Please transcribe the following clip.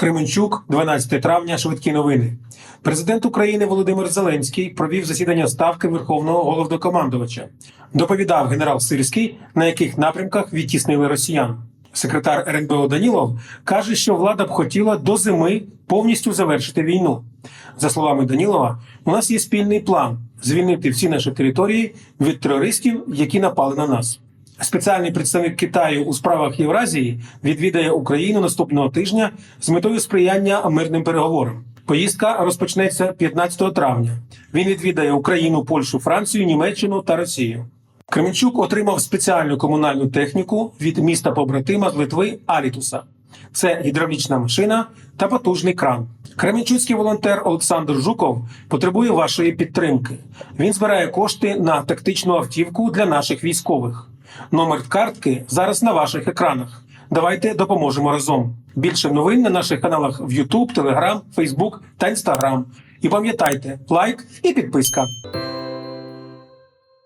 Кременчук, 12 травня. Швидкі новини. Президент України Володимир Зеленський провів засідання ставки Верховного головнокомандувача. Доповідав генерал Сирський, на яких напрямках відтіснили росіян. Секретар РНБО Данілов каже, що влада б хотіла до зими повністю завершити війну. За словами Данілова, у нас є спільний план звільнити всі наші території від терористів, які напали на нас. Спеціальний представник Китаю у справах Євразії відвідає Україну наступного тижня з метою сприяння мирним переговорам. Поїздка розпочнеться 15 травня. Він відвідає Україну, Польщу, Францію, Німеччину та Росію. Кременчук отримав спеціальну комунальну техніку від міста побратима з Литви Алітуса. Це гідравлічна машина та потужний кран. Кременчуцький волонтер Олександр Жуков потребує вашої підтримки. Він збирає кошти на тактичну автівку для наших військових. Номер картки зараз на ваших екранах. Давайте допоможемо разом. Більше новин на наших каналах в YouTube, Telegram, Facebook та Instagram. І пам'ятайте, лайк і підписка.